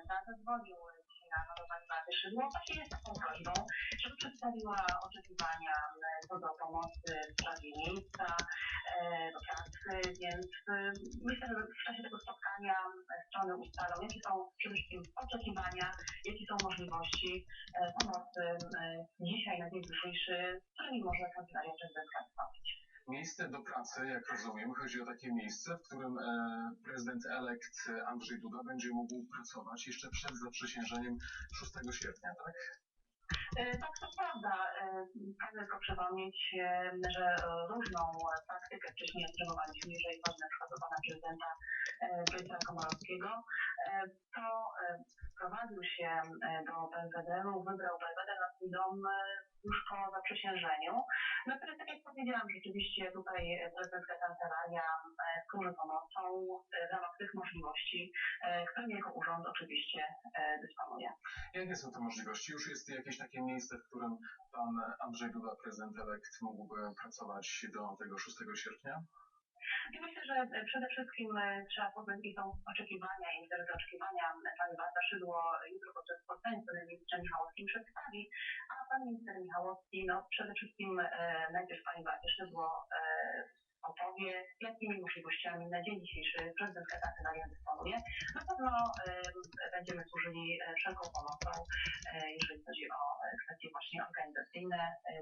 prezydenta zezwolił dzisiaj rano do pani Beaty Szydło właśnie jest taką prośbą, żeby przedstawiła oczekiwania e, co do pomocy w sprawie miejsca, e, pracy, więc e, myślę, że w czasie tego spotkania e, strony ustalą, jakie są przede wszystkim oczekiwania, jakie są możliwości e, pomocy e, dzisiaj na dzień dzisiejszy, z którymi może kancelaria prezydencka. Miejsce do pracy, jak rozumiem, chodzi o takie miejsce, w którym e, prezydent elekt Andrzej Duda będzie mógł pracować jeszcze przed zaprzysiężeniem 6 sierpnia, tak? E, Tak, to prawda. E, Pragnę tylko przypomnieć, e, że e, różną e, praktykę wcześniej obserwowaliśmy, jeżeli chodzi na przykład o pana prezydenta e, Wojciecha Komorowskiego. E, To wprowadził się e, do Belwederu, wybrał Belweder na swój dom e, już po zaprzysiężeniu. Natomiast tak jak powiedziałam, rzeczywiście tutaj prezydencka kancelaria e, służy pomocą w ramach tych możliwości, którymi jako urząd oczywiście dysponuje. Jakie są te możliwości? Już jest jakieś takie miejsce, w którym pan Andrzej Duda, prezydent elekt, mógłby pracować do tego 6 sierpnia? Ja myślę, że e, przede wszystkim e, trzeba poznać, jakie są oczekiwania i te oczekiwania e, pani Beata Szydło jutro podczas spotkania z panem ministrem Michałowskim przedstawi, a pan minister Michałowski, no przede wszystkim e, najpierw pani Beacie Szydło e, opowie, jakimi możliwościami na dzień dzisiejszy prezydentka kancelaria dysponuje. Na pewno e, będziemy służyli e, wszelką pomocą, e, jeżeli chodzi o e, kwestie właśnie organizacyjne, e,